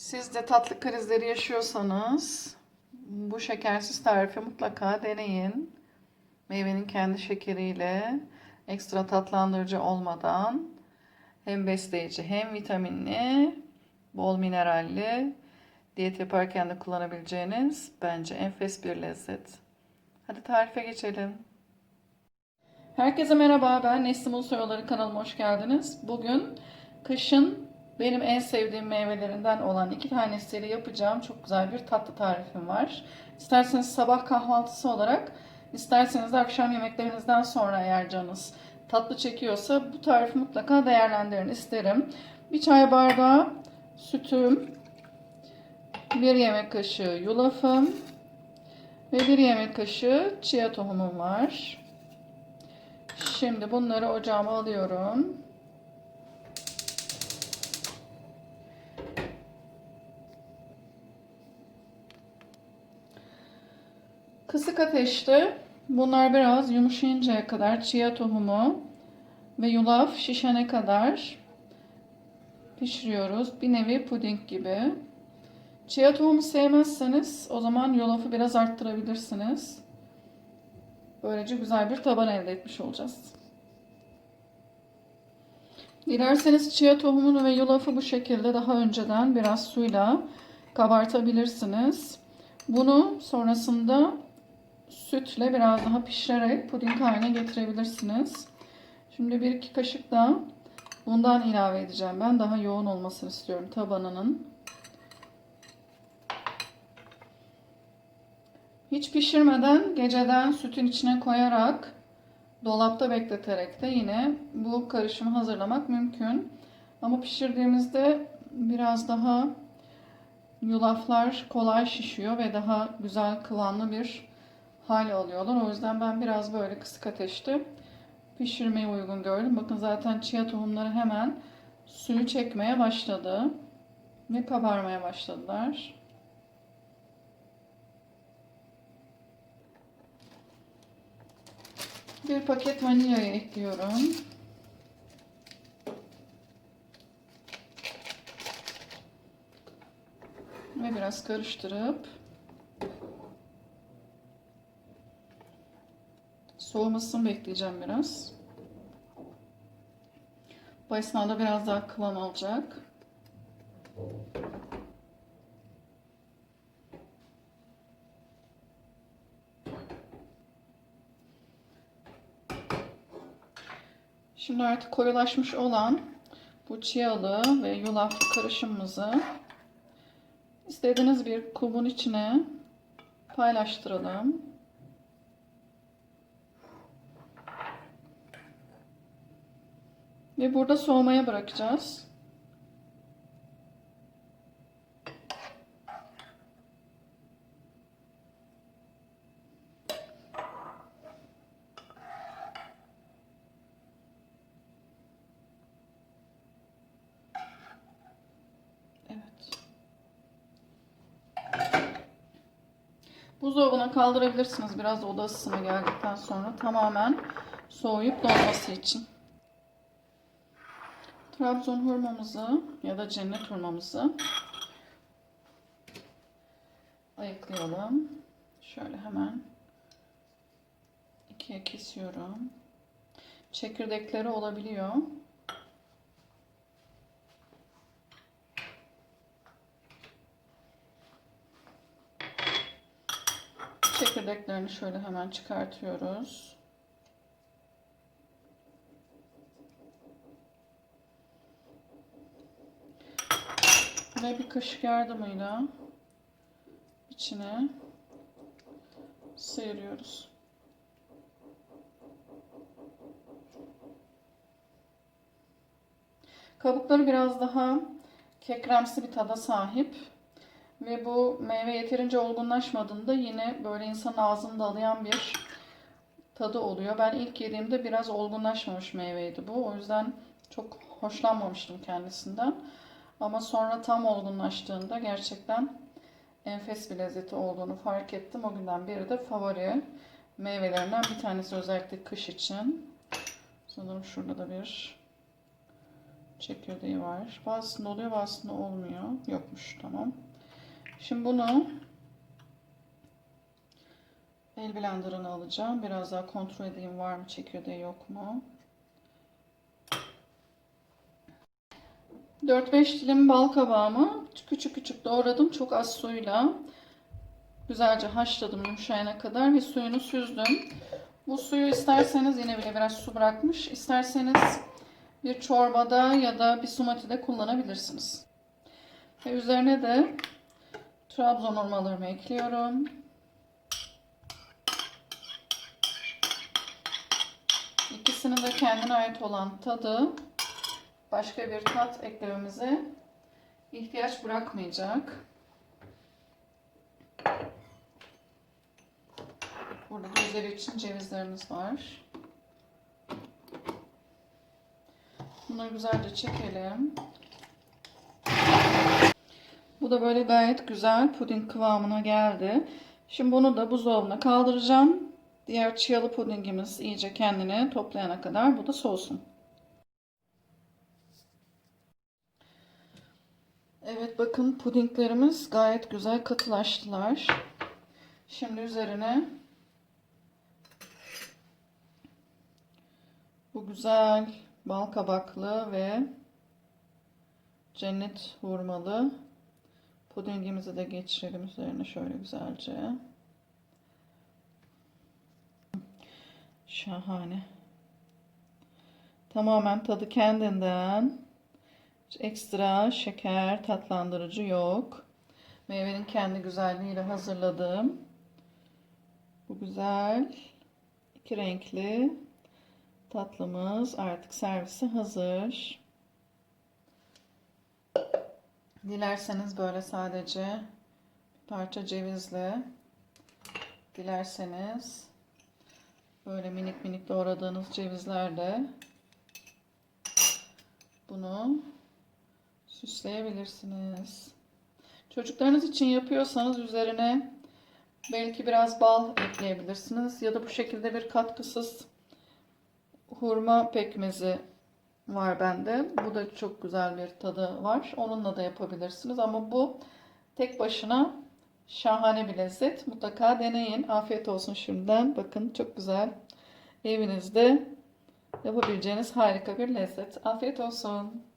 Siz de tatlı krizleri yaşıyorsanız bu şekersiz tarifi mutlaka deneyin. Meyvenin kendi şekeriyle ekstra tatlandırıcı olmadan hem besleyici hem vitaminli, bol mineralli, diyet yaparken de kullanabileceğiniz bence enfes bir lezzet. Hadi tarife geçelim. Herkese merhaba, ben Neslim Ulusoyları kanalıma hoş geldiniz. Bugün kışın benim en sevdiğim meyvelerinden olan iki tanesiyle yapacağım çok güzel bir tatlı tarifim var. İsterseniz sabah kahvaltısı olarak, isterseniz de akşam yemeklerinizden sonra eğer canınız tatlı çekiyorsa bu tarifi mutlaka değerlendirin isterim. Bir çay bardağı sütüm, bir yemek kaşığı yulafım ve bir yemek kaşığı chia tohumum var. Şimdi bunları ocağıma alıyorum. Kısık ateşte bunlar biraz yumuşayıncaya kadar chia tohumu ve yulaf şişene kadar pişiriyoruz. Bir nevi puding gibi. Chia tohumu sevmezseniz o zaman yulafı biraz arttırabilirsiniz. Böylece güzel bir taban elde etmiş olacağız. Dilerseniz chia tohumunu ve yulafı bu şekilde daha önceden biraz suyla kabartabilirsiniz. Bunu sonrasında sütle biraz daha pişirerek puding haline getirebilirsiniz. Şimdi bir iki kaşık da bundan ilave edeceğim. Ben daha yoğun olmasını istiyorum tabanının. Hiç pişirmeden geceden sütün içine koyarak dolapta bekleterek de yine bu karışımı hazırlamak mümkün. Ama pişirdiğimizde biraz daha yulaflar kolay şişiyor ve daha güzel kıvamlı bir hal alıyorlar. O yüzden ben biraz böyle kısık ateşte pişirmeyi uygun gördüm. Bakın zaten chia tohumları hemen suyu çekmeye başladı ve kabarmaya başladılar. Bir paket vanilyayı ekliyorum. Ve biraz karıştırıp soğumasını bekleyeceğim biraz. Bu esnada biraz daha kıvam alacak. Şimdi artık koyulaşmış olan bu chialı ve yulaflı karışımımızı istediğiniz bir kubun içine paylaştıralım. Ve burada soğumaya bırakacağız. Buzdolabına kaldırabilirsiniz biraz oda ısısına geldikten sonra tamamen soğuyup donması için. Trabzon hurmamızı ya da cennet hurmamızı ayıklayalım. Şöyle hemen ikiye kesiyorum. Çekirdekleri olabiliyor. Çekirdeklerini şöyle hemen çıkartıyoruz. Ve bir kaşık yardımıyla içine sıyırıyoruz. Kabukları biraz daha kekremsi bir tada sahip. Ve bu meyve yeterince olgunlaşmadığında yine böyle insanın ağzını dalayan bir tadı oluyor. Ben ilk yediğimde biraz olgunlaşmamış meyveydi bu. O yüzden çok hoşlanmamıştım kendisinden. Ama sonra tam olgunlaştığında gerçekten enfes bir lezzeti olduğunu fark ettim. O günden beri de favori meyvelerinden bir tanesi özellikle kış için. Sanırım şurada da bir çekirdeği var. Bazısında oluyor bazısında olmuyor. Yokmuş tamam. Şimdi bunu el blenderına alacağım. Biraz daha kontrol edeyim var mı çekirdeği yok mu. 4-5 dilim bal kabağımı küçük küçük doğradım. Çok az suyla. Güzelce haşladım yumuşayana kadar ve suyunu süzdüm. Bu suyu isterseniz yine bile biraz su bırakmış. İsterseniz bir çorbada ya da bir sumati'de kullanabilirsiniz. Ve üzerine de Trabzon hurmalarımı ekliyorum. İkisinin de kendine ait olan tadı başka bir tat eklememize ihtiyaç bırakmayacak. Burada da üzeri için cevizlerimiz var. Bunları güzelce çekelim. Bu da böyle gayet güzel puding kıvamına geldi. Şimdi bunu da buzdolabına kaldıracağım. Diğer çiyalı pudingimiz iyice kendini toplayana kadar bu da soğusun. Evet bakın pudinglerimiz gayet güzel katılaştılar. Şimdi üzerine bu güzel bal kabaklı ve cennet hurmalı pudingimizi de geçirelim üzerine şöyle güzelce. Şahane. Tamamen tadı kendinden. Ekstra şeker, tatlandırıcı yok. Meyvenin kendi güzelliğiyle hazırladığım bu güzel iki renkli tatlımız artık servise hazır. Dilerseniz böyle sadece bir parça cevizle dilerseniz böyle minik minik doğradığınız cevizlerle bunu süsleyebilirsiniz. Çocuklarınız için yapıyorsanız üzerine belki biraz bal ekleyebilirsiniz ya da bu şekilde bir katkısız hurma pekmezi var bende. Bu da çok güzel bir tadı var. Onunla da yapabilirsiniz ama bu tek başına şahane bir lezzet. Mutlaka deneyin. Afiyet olsun şimdiden. Bakın çok güzel. Evinizde yapabileceğiniz harika bir lezzet. Afiyet olsun.